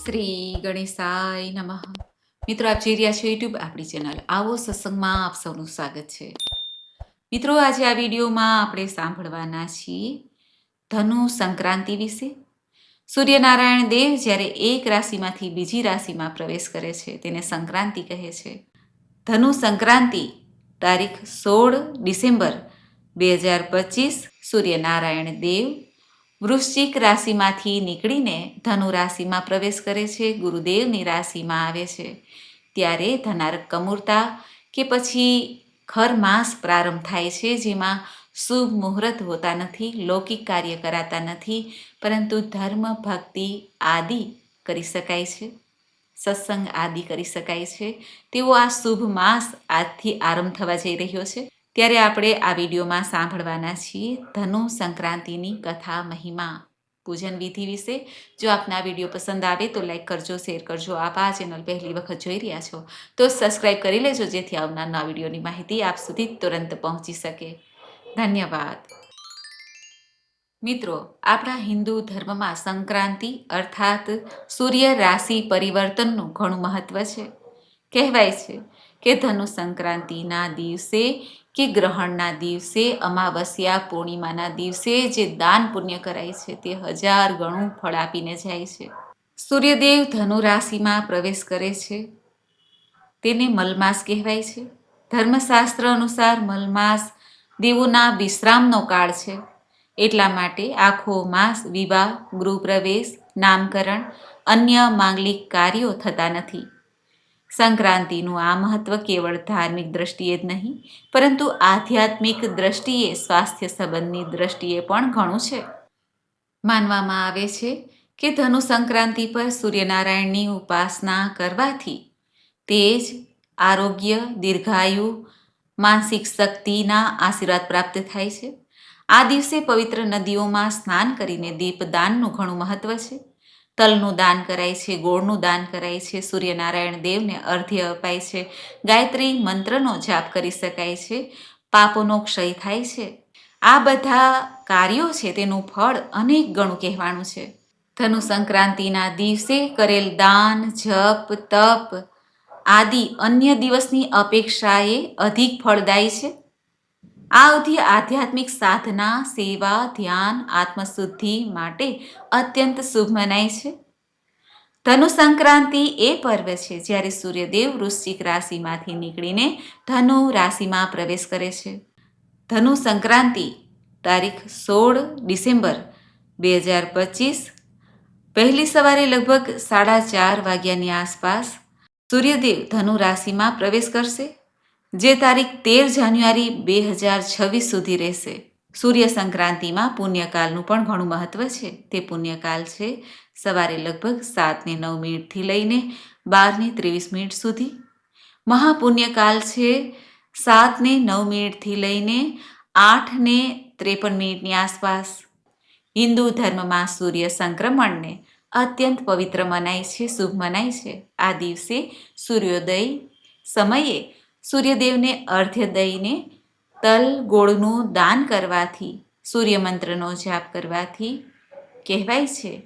શ્રી ગણેશાય નમઃ. મિત્રો, આપ જોઈ રહ્યા છો યુટ્યુબ આપણી ચેનલ આવો સત્સંગમાં આપ સૌનું સ્વાગત છે. મિત્રો, આજે આ વિડીયોમાં આપણે સાંભળવાના છીએ ધનુ સંક્રાંતિ વિશે. સૂર્યનારાયણ દેવ જ્યારે એક રાશિમાંથી બીજી રાશિમાં પ્રવેશ કરે છે, તેને સંક્રાંતિ કહે છે. ધનુ સંક્રાંતિ, તારીખ સોળ ડિસેમ્બર બે હજાર પચીસ, સૂર્યનારાયણ દેવ વૃશ્ચિક રાશિમાંથી નીકળીને ધનુ રાશિમાં પ્રવેશ કરે છે, ગુરુદેવની રાશિમાં આવે છે. ત્યારે ધનારક કમૂરતા કે પછી ખર માસ પ્રારંભ થાય છે, જેમાં શુભ મુહૂર્ત હોતા નથી, લૌકિક કાર્ય કરાતા નથી, પરંતુ ધર્મ, ભક્તિ આદિ કરી શકાય છે. સત્સંગ આદિ કરી શકાય છે. તેવો આ શુભ માસ આજથી આરંભ થવા જઈ રહ્યો છે. ત્યારે આપણે આ વિડીયોમાં સાંભળવાના છીએ ધનુ સંક્રાંતિની કથા મહિમા પૂજન વિધિ વિશે. જો આપને આ વીડિયો પસંદ આવે તો લાઈક કરજો, શેર કરજો. આપ આ ચેનલ પહેલી વખત જોઈ રહ્યા છો તો સબસ્ક્રાઈબ કરી લેજો જેથી આવનારના વિડીયોની માહિતી આપ સુધી તુરંત પહોંચી શકે. ધન્યવાદ. મિત્રો, આપણા હિન્દુ ધર્મમાં સંક્રાંતિ અર્થાત સૂર્ય રાશિ પરિવર્તનનું ઘણું મહત્વ છે. કહેવાય છે કે ધનુ સંક્રાંતિના દિવસે કે ગ્રહણના દિવસે, અમાવસ્યા, પૂર્ણિમાના દિવસે જે દાન પુણ્ય કરાય છે તે હજાર ગણું ફળ આપીને જાય છે. સૂર્યદેવ ધનુ રાશિમાં પ્રવેશ કરે છે. તેને મલમાસ કહેવાય છે. ધર્મશાસ્ત્ર અનુસાર મલમાસ દેવોના વિશ્રામનો કાળ છે. એટલા માટે આખો માસ વિવાહ, ગૃહપ્રવેશ, નામકરણ, અન્ય માંગલિક કાર્યો થતા નથી. સંક્રાંતિનું આ મહત્વ કેવળ ધાર્મિક દ્રષ્ટિએ જ નહીં, પરંતુ આધ્યાત્મિક દ્રષ્ટિએ સ્વાસ્થ્ય સંબંધની દ્રષ્ટિએ પણ ઘણું છે. માનવામાં આવે છે કે ધનુ સંક્રાંતિ પર સૂર્યનારાયણની ઉપાસના કરવાથી તેજ, આરોગ્ય, દીર્ઘાયુ, માનસિક શક્તિના આશીર્વાદ પ્રાપ્ત થાય છે. આ દિવસે પવિત્ર નદીઓમાં સ્નાન કરીને દીપદાનનું ઘણું મહત્વ છે. તલનું દાન કરાય છે, ગોળનું દાન કરાય છે, સૂર્યનારાયણ દેવને અર્ધ્ય અપાય છે, ગાયત્રી મંત્રનો જાપ કરી શકાય છે, પાપોનો ક્ષય થાય છે. આ બધા કાર્યો છે, તેનું ફળ અનેક ગણું કહેવાનું છે. ધનુ સંક્રાંતિના દિવસે કરેલ દાન, જપ, તપ આદિ અન્ય દિવસની અપેક્ષાએ અધિક ફળદાયી છે. આ અવધિ આધ્યાત્મિક સાધના, સેવા, ધ્યાન, આત્મશુદ્ધિ માટે અત્યંત શુભ મનાય છે. ધનુ સંક્રાંતિ એ પર્વ છે જ્યારે સૂર્યદેવ વૃશ્ચિક રાશિમાંથી નીકળીને ધનુ રાશિમાં પ્રવેશ કરે છે. ધનુ સંક્રાંતિ તારીખ સોળ ડિસેમ્બર બે હજાર પચીસ પહેલી સવારે લગભગ સાડા ચાર વાગ્યાની આસપાસ સૂર્યદેવ ધનુ રાશિમાં પ્રવેશ કરશે. જે તારીખ તેર જાન્યુઆરી બે હજાર છવ્વીસ સુધી રહેશે. સૂર્ય સંક્રાંતિમાં પુણ્યકાલનું પણ ઘણું મહત્વ છે. તે પુણ્યકાલ છે સવારે લગભગ સાતને નવ મિનિટથી લઈને બારને ત્રેવીસ મિનિટ સુધી. મહાપુણ્યકાલ છે સાતને નવ મિનિટથી લઈને આઠને ત્રેપન મિનિટની આસપાસ. હિન્દુ ધર્મમાં સૂર્ય સંક્રમણને અત્યંત પવિત્ર મનાય છે, શુભ મનાય છે. આ દિવસે સૂર્યોદય સમયે સૂર્યદેવને અર્ધ્ય દઈને તલ ગોળનું દાન કરવાથી, સૂર્યમંત્રનો જાપ કરવાથી કહેવાય છે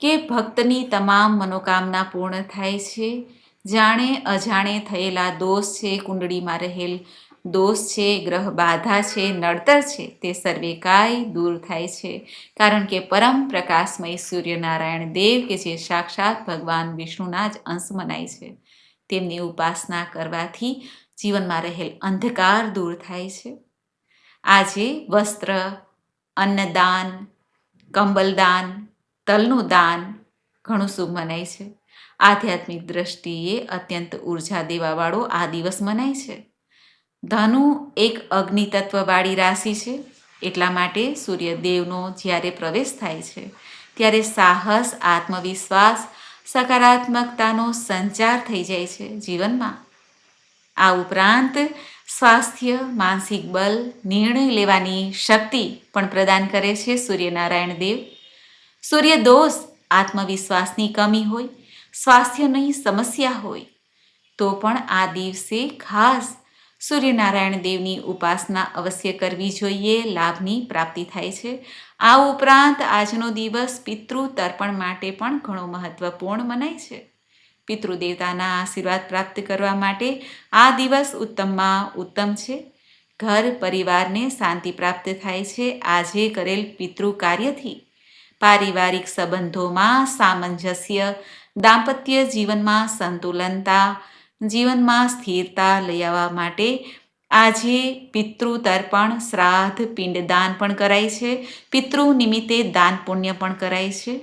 કે ભક્તની તમામ મનોકામના પૂર્ણ થાય છે. જાણે અજાણે થયેલા દોષ છે, કુંડળીમાં રહેલ દોષ છે, ગ્રહ બાધા છે, નડતર છે, તે સર્વે કાય દૂર થાય છે. કારણ કે પરમ પ્રકાશમય સૂર્યનારાયણ દેવ કે જે સાક્ષાત ભગવાન વિષ્ણુના જ અંશ મનાય છે. તેમની ઉપાસના કરવાથી જીવનમાં રહેલ અંધકાર દૂર થાય છે. આજે વસ્ત્ર, અન્નદાન, કંબલદાન, તલનું દાન ઘણું શુભ મનાય છે. આધ્યાત્મિક દ્રષ્ટિએ અત્યંત ઊર્જા દેવાવાળો આ દિવસ મનાય છે. ધનુ એક અગ્નિ તત્વવાળી રાશિ છે. એટલા માટે સૂર્યદેવનો જ્યારે પ્રવેશ થાય છે, ત્યારે સાહસ, આત્મવિશ્વાસ, સકારાત્મકતાનો સંચાર થઈ જાય છે જીવનમાં. આ ઉપરાંત સ્વાસ્થ્ય, માનસિક બલ નિર્ણય લેવાની શક્તિ પણ પ્રદાન કરે છે સૂર્યનારાયણ દેવ. સૂર્ય દોષ આત્મવિશ્વાસની કમી હોય સ્વાસ્થ્યની સમસ્યા હોય, તો પણ આ દિવસે ખાસ સૂર્યનારાયણ દેવની ઉપાસના અવશ્ય કરવી જોઈએ, લાભની પ્રાપ્તિ થાય છે. આ ઉપરાંત આજનો દિવસ પિતૃ તર્પણ માટે પણ ઘણો મહત્વપૂર્ણ મનાય છે. પિતૃદેવતાના આશીર્વાદ પ્રાપ્ત કરવા માટે આ દિવસ ઉત્તમમાં ઉત્તમ છે. ઘર પરિવારને શાંતિ પ્રાપ્ત થાય છે. આજે કરેલ પિતૃ કાર્યથી પારિવારિક સંબંધોમાં સામંજસ્ય, દાંપત્ય જીવનમાં સંતુલનતા, જીવનમાં સ્થિરતા લઈ આવવા માટે આજે પિતૃ તર્પણ શ્રાદ્ધ, પિંડદાન પણ કરાય છે. પિતૃ નિમિત્તે દાન પુણ્ય પણ કરાય છે.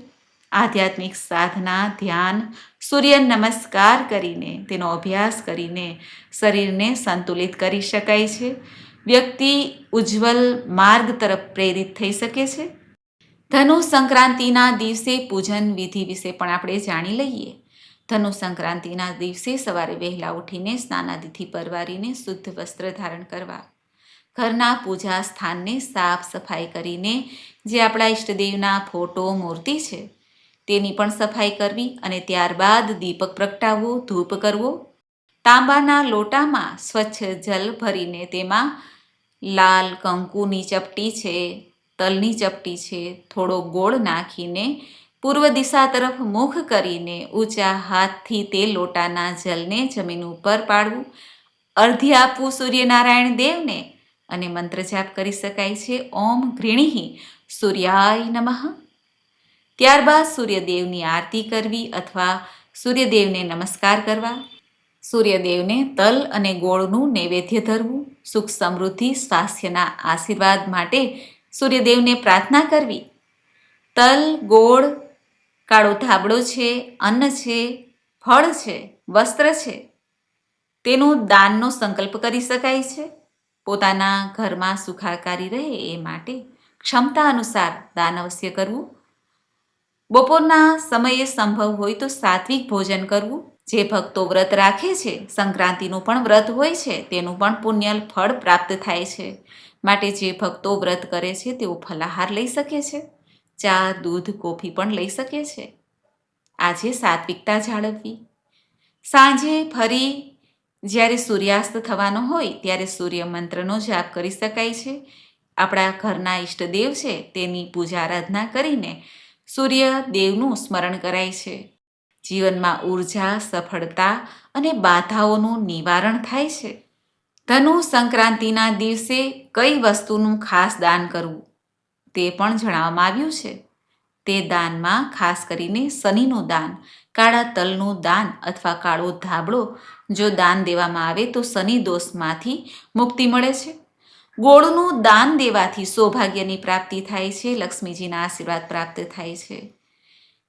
આધ્યાત્મિક સાધના, ધ્યાન સૂર્ય નમસ્કાર કરીને, તેનો અભ્યાસ કરીને શરીરને સંતુલિત કરી શકાય છે. વ્યક્તિ ઉજ્જવલ માર્ગ તરફ પ્રેરિત થઈ શકે છે. ધનુ સંક્રાંતિના દિવસે પૂજન વિધિ વિશે પણ આપણે જાણી લઈએ. ધનુ સંક્રાંતિના દિવસે સવારે વહેલા ઉઠીને સ્નાનાદિથી પરવારીને શુદ્ધ વસ્ત્ર ધારણ કરવા, ઘરના પૂજા સ્થાનને સાફ સફાઈ કરીને જે આપણા ઈષ્ટદેવના ફોટો, મૂર્તિ છે તેની પણ સફાઈ કરવી અને ત્યારબાદ દીપક પ્રગટાવવો, ધૂપ કરવો. તાંબાના લોટામાં સ્વચ્છ જલ ભરીને તેમાં લાલ કંકુની ચપટી છે, તલની ચપટી છે, થોડો ગોળ નાખીને પૂર્વ દિશા તરફ મુખ કરીને ઊંચા હાથથી તે લોટાના જલને જમીન ઉપર પાડવું. અર્ધી આપવું સૂર્યનારાયણ દેવને અને મંત્ર જાપ કરી શકાય છે. ઓમ ઘૃણીહી સૂર્યાય નમઃ. ત્યારબાદ સૂર્યદેવની આરતી કરવી અથવા સૂર્યદેવને નમસ્કાર કરવા. સૂર્યદેવને તલ અને ગોળનું નૈવેદ્ય ધરવું, સુખ સમૃદ્ધિ, સ્વાસ્થ્યના આશીર્વાદ માટે સૂર્યદેવને પ્રાર્થના કરવી. તલ, ગોળ, કાળો ધાબળો છે, અન્ન છે, ફળ છે, વસ્ત્ર છે. તેનું દાનનો સંકલ્પ કરી શકાય છે. પોતાના ઘરમાં સુખાકારી રહે એ માટે ક્ષમતા અનુસાર દાન અવશ્ય કરવું. બપોરના સમયે સંભવ હોય તો સાત્વિક ભોજન કરવું. જે ભક્તો વ્રત રાખે છે, સંક્રાંતિનું પણ વ્રત હોય છે, તેનું પણ પુણ્ય ફળ પ્રાપ્ત થાય છે. માટે જે ભક્તો વ્રત કરે છે, તેઓ ફલાહાર લઈ શકે છે. ચા, દૂધ, કોફી પણ લઈ શકે છે. આજે સાત્વિકતા જાળવવી. સાંજે ફરી જ્યારે સૂર્યાસ્ત થવાનો હોય, ત્યારે સૂર્ય મંત્રનો જાપ કરી શકાય છે. આપણા ઘરના ઈષ્ટદેવ છે, તેની પૂજા આરાધના કરીને સૂર્ય દેવનું સ્મરણ કરાય છે. જીવનમાં ઊર્જા, સફળતા અને બાધાઓનું નિવારણ થાય છે. ધનુ સંક્રાંતિના દિવસે કઈ વસ્તુનું ખાસ દાન કરવું? તે પણ જણાવવામાં આવ્યું છે. તે દાનમાં ખાસ કરીને શનિનું દાન, કાળા તલનું દાન અથવા કાળો ધાબળો જો દાન દેવામાં આવે તો શનિ દોષમાંથી મુક્તિ મળે છે. ગોળનું દાન દેવાથી સૌભાગ્યની પ્રાપ્તિ થાય છે, લક્ષ્મીજીના આશીર્વાદ પ્રાપ્ત થાય છે.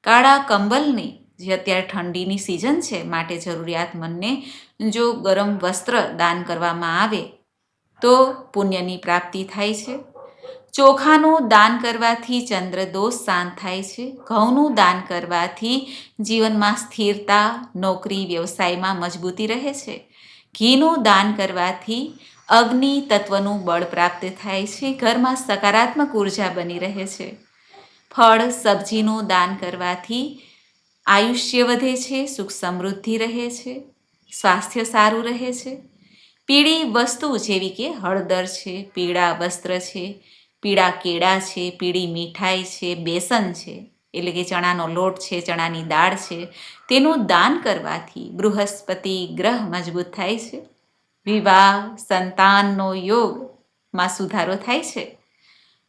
કાળા કંબલની જે અત્યારે ઠંડીની સિઝન છે, માટે જરૂરિયાતમંદને જો ગરમ વસ્ત્ર દાન કરવામાં આવે, તો પુણ્યની પ્રાપ્તિ થાય છે. ચોખાનું દાન કરવાથી ચંદ્રદોષ શાંત થાય છે. ઘઉંનું દાન કરવાથી જીવનમાં સ્થિરતા, નોકરી, વ્યવસાયમાં મજબૂતી રહે છે. ઘીનું દાન કરવાથી અગ્નિ તત્વનું બળ પ્રાપ્ત થાય છે. ઘરમાં સકારાત્મક ઊર્જા બની રહે છે. ફળ, સબ્જીનું દાન કરવાથી આયુષ્ય વધે છે, સુખ સમૃદ્ધિ રહે છે, સ્વાસ્થ્ય સારું રહે છે. પીળી વસ્તુ જેવી કે હળદર છે, પીળા વસ્ત્ર છે, પીળા કેળા છે, પીળી મીઠાઈ છે, બેસન છે, એટલે કે ચણાનો લોટ છે, ચણાની દાળ છે, તેનું દાન કરવાથી બૃહસ્પતિ ગ્રહ મજબૂત થાય છે. વિવાહ, સંતાનનો યોગમાં સુધારો થાય છે.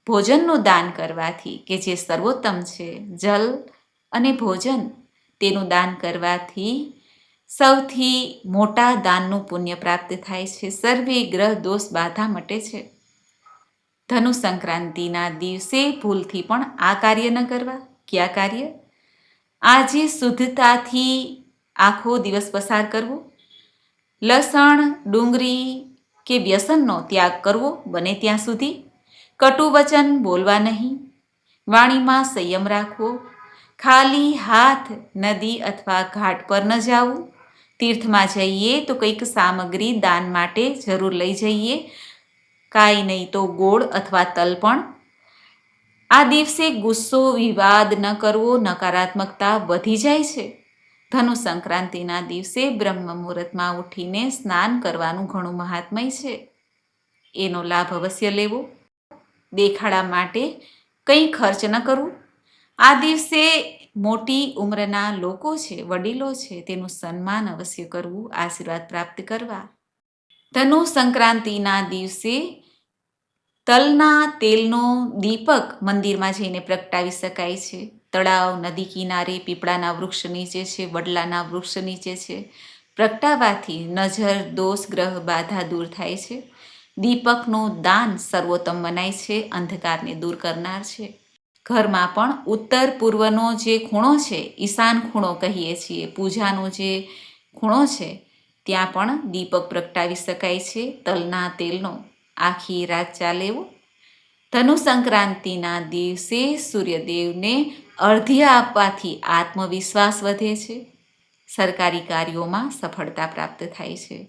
ભોજનનું દાન કરવાથી કે જે સર્વોત્તમ છે, જલ અને ભોજન, તેનું દાન કરવાથી સૌથી મોટા દાનનું પુણ્ય પ્રાપ્ત થાય છે. સર્વે ગ્રહ દોષ બાધા મટે છે. ધનુ સંક્રાંતિના દિવસે ભૂલથી પણ આ કાર્ય ન કરવા. કયા કાર્ય? આજે શુદ્ધતાથી આખો દિવસ પસાર કરવો. લસણ, ડુંગળી કે વ્યસનનો ત્યાગ કરવો બને ત્યાં સુધી. કટુ વચન બોલવા નહીં. વાણીમાં સંયમ રાખવો. ખાલી હાથ, નદી અથવા ઘાટ પર ન જવું. તીર્થમાં જઈએ તો કંઈક સામગ્રી દાન માટે જરૂર લઈ જઈએ. કાંઈ નહીં તો ગોળ અથવા તલ પણ. આ દિવસે ગુસ્સો વિવાદ ન કરવો, નકારાત્મકતા વધી જાય છે. ધનુ સંક્રાંતિના દિવસે બ્રહ્મ મુહૂર્તમાં ઉઠીને સ્નાન કરવાનું ઘણું મહાત્મય છે. એનો લાભ અવશ્ય લેવો. દેખાડા માટે કંઈ ખર્ચ ન કરવું. આ દિવસે મોટી ઉંમરના લોકો છે, વડીલો છે, તેનું સન્માન અવશ્ય કરવું, આશીર્વાદ પ્રાપ્ત કરવા. ધનુ સંક્રાંતિના દિવસે તલના તેલનો દીપક મંદિરમાં જઈને પ્રગટાવી શકાય છે. તળાવ, નદી કિનારે, પીપળાના વૃક્ષ નીચે છે, વડલાના વૃક્ષ નીચે છે. પ્રગટાવાથી નજર, દોષ, ગ્રહ, બાધા દૂર થાય છે. દીપકનું દાન સર્વોત્તમ મનાય છે, અંધકારને દૂર કરનાર છે. ઘરમાં પણ ઉત્તર પૂર્વનો જે ખૂણો છે, ઈશાન ખૂણો કહીએ છીએ, પૂજાનો જે ખૂણો છે, ત્યાં પણ દીપક પ્રગટાવી શકાય છે, તલના તેલનો. આખી રાત ચાલે એવું? ધનુ સંક્રાંતિના દિવસે સૂર્યદેવને અર્ધ્ય આપવાથી આત્મવિશ્વાસ વધે છે. સરકારી કાર્યોમાં સફળતા પ્રાપ્ત થાય છે.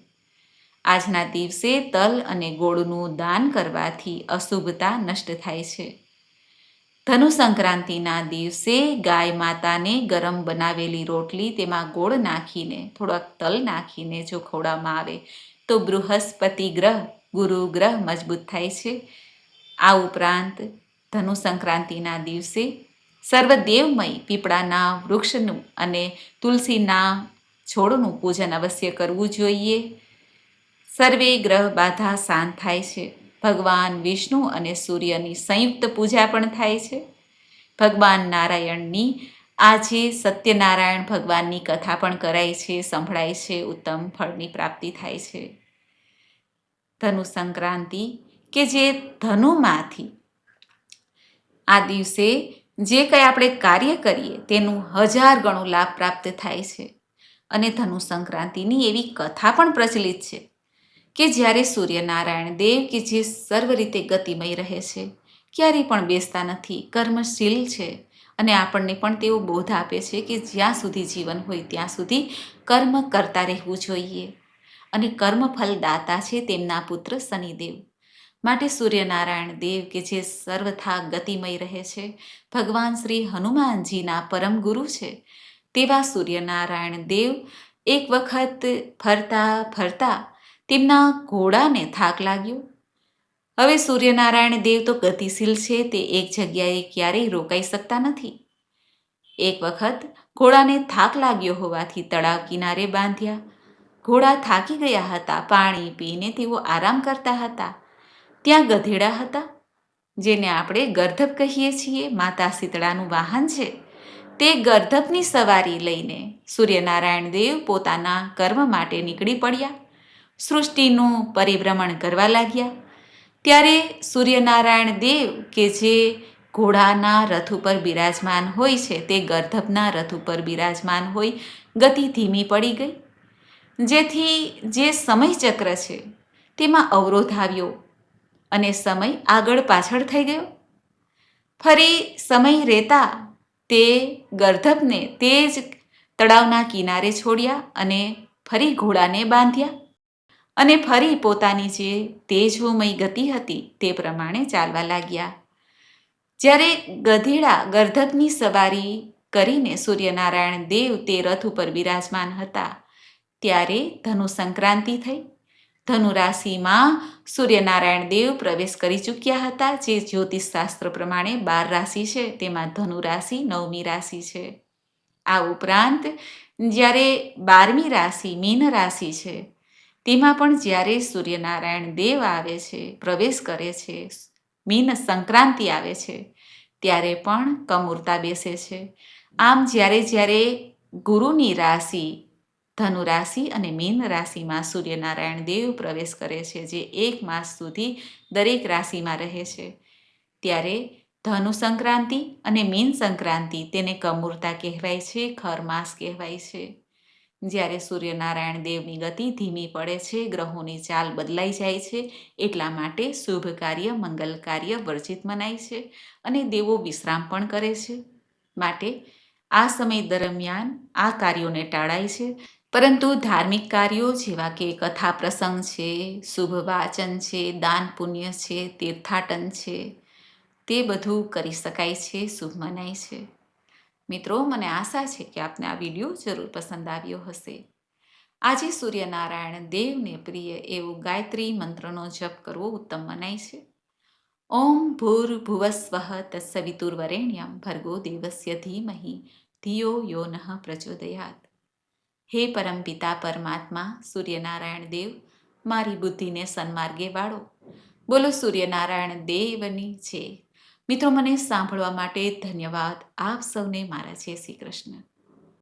આજના દિવસે તલ અને ગોળનું દાન કરવાથી અશુભતા નષ્ટ થાય છે. ધનુ સંક્રાંતિના દિવસે ગાય માતાને ગરમ બનાવેલી રોટલી તેમાં ગોળ નાખીને, થોડાક તલ નાખીને જો ખવડાવવામાં આવે, તો બૃહસ્પતિ ગ્રહ, ગુરુ ગ્રહ મજબૂત થાય છે. આ ઉપરાંત ધનુ સંક્રાંતિના દિવસે સર્વદેવમય પીપળાના વૃક્ષનું અને તુલસીના છોડનું પૂજન અવશ્ય કરવું જોઈએ. સર્વે ગ્રહ બાધા શાંત થાય છે. ભગવાન વિષ્ણુ અને સૂર્યની સંયુક્ત પૂજા પણ થાય છે. ભગવાન નારાયણની આજે સત્યનારાયણ ભગવાનની કથા પણ કરાય છે, સંભળાય છે, ઉત્તમ ફળની પ્રાપ્તિ થાય છે. ધનુ સંક્રાંતિ કે જે ધનુમાંથી. આ દિવસે જે કંઈ આપણે કાર્ય કરીએ તેનું હજાર ગણું લાભ પ્રાપ્ત થાય છે. અને ધનુ સંક્રાંતિની એવી કથા પણ પ્રચલિત છે કે જ્યારે સૂર્યનારાયણ દેવ કે જે સર્વ રીતે ગતિમય રહે છે, ક્યારેય પણ બેસતા નથી, કર્મશીલ છે અને આપણને પણ તેઓ બોધ આપે છે કે જ્યાં સુધી જીવન હોય ત્યાં સુધી કર્મ કરતા રહેવું જોઈએ. અને કર્મફલ દાતા છે તેમના પુત્ર શનિદેવ. માટે સૂર્યનારાયણ દેવ કે જે સર્વથા ગતિમય રહે છે, ભગવાન શ્રી હનુમાનજીના પરમ ગુરુ છે. તેવા સૂર્યનારાયણ દેવ એક વખત ફરતા ફરતા તેમના ઘોડાને થાક લાગ્યો. હવે સૂર્યનારાયણ દેવ તો ગતિશીલ છે, તે એક જગ્યાએ ક્યારેય રોકાઈ શકતા નથી. એક વખત ઘોડાને થાક લાગ્યો હોવાથી તળાવ કિનારે બાંધ્યા. ઘોડા થાકી ગયા હતા, પાણી પીને તેઓ આરામ કરતા હતા. ત્યાં ગધેડા હતા, જેને આપણે ગર્ધપ કહીએ છીએ, માતા શીતળાનું વાહન છે. તે ગર્ધપની સવારી લઈને સૂર્યનારાયણ દેવ પોતાના કર્મ માટે નીકળી પડ્યા. સૃષ્ટિનું પરિભ્રમણ કરવા લાગ્યા. ત્યારે સૂર્યનારાયણ દેવ કે જે ઘોડાના રથ ઉપર બિરાજમાન હોય છે, તે ગર્ધપના રથ ઉપર બિરાજમાન હોય, ગતિ ધીમી પડી ગઈ. જેથી જે સમયચક્ર છે, તેમાં અવરોધ આવ્યો. અને સમય આગળ પાછળ થઈ ગયો. ફરી સમય રહેતા તે ગર્ધપને તે જ તળાવના કિનારે છોડ્યા અને ફરી ઘોડાને બાંધ્યા અને ફરી પોતાની જે તેજોમય ગતિ હતી તે પ્રમાણે ચાલવા લાગ્યા. જ્યારે ગધેડા ગર્ધપની સવારી કરીને સૂર્યનારાયણ દેવ તે રથ ઉપર બિરાજમાન હતા, ત્યારે ધનુ સંક્રાંતિ થઈ. ધનુ રાશિમાં સૂર્યનારાયણ દેવ પ્રવેશ કરી ચૂક્યા હતા, જે જ્યોતિષ શાસ્ત્ર પ્રમાણે બાર રાશિ છે. તેમાં ધનુ રાશિ, નવમી રાશિ છે. આ ઉપરાંત જ્યારે બારમી રાશિ, મીન રાશિ છે, તેમાં પણ જ્યારે સૂર્યનારાયણ દેવ આવે છે, પ્રવેશ કરે છે, મીન સંક્રાંતિ આવે છે, ત્યારે પણ કમૂરતા બેસે છે. આમ જ્યારે જ્યારે ગુરુની રાશિ ધનુ રાશિ અને મીન રાશિમાં સૂર્યનારાયણ દેવ પ્રવેશ કરે છે, જે એક માસ સુધી દરેક રાશિમાં રહે છે. ત્યારે ધનુ સંક્રાંતિ અને મીન સંક્રાંતિ તેને કમૂરતા કહેવાય છે, ખરમાસ કહેવાય છે. જ્યારે સૂર્યનારાયણ દેવની ગતિ ધીમી પડે છે, ગ્રહોની ચાલ બદલાઈ જાય છે, એટલા માટે શુભ કાર્ય, મંગલ કાર્ય વર્જિત મનાય છે અને દેવો વિશ્રામ પણ કરે છે. માટે આ સમય દરમિયાન આ કાર્યોને ટાળાય છે પરંતુ ધાર્મિક કાર્યો જેવા કે કથા પ્રસંગ છે, શુભ વાચન છે, દાન પુણ્ય છે, તીર્થાટન છે, તે બધું કરી શકાય છે, શુભ મનાય છે. મિત્રો, મને આશા છે કે આપને આ વીડિયો જરૂર પસંદ આવ્યો હશે. આજે સૂર્યનારાયણ દેવને પ્રિય એવું ગાયત્રી મંત્રનો જપ કરવો ઉત્તમ મનાય છે. ઓમ ભૂર્ભુવસ્વઃ તત્સવિતુર્વરેણ્યમ ભર્ગો દેવસ્ય ધીમહી, ધિયો યો નઃ પ્રચોદયાત. હે પરમપિતા પરમાત્મા, સૂર્યનારાયણ દેવ, મારી બુદ્ધિને સન્માર્ગે વાળો. બોલો, સૂર્યનારાયણ દેવની છે. મિત્રો, મને સાંભળવા માટે ધન્યવાદ. આપ સૌને મારા છે શ્રી કૃષ્ણ.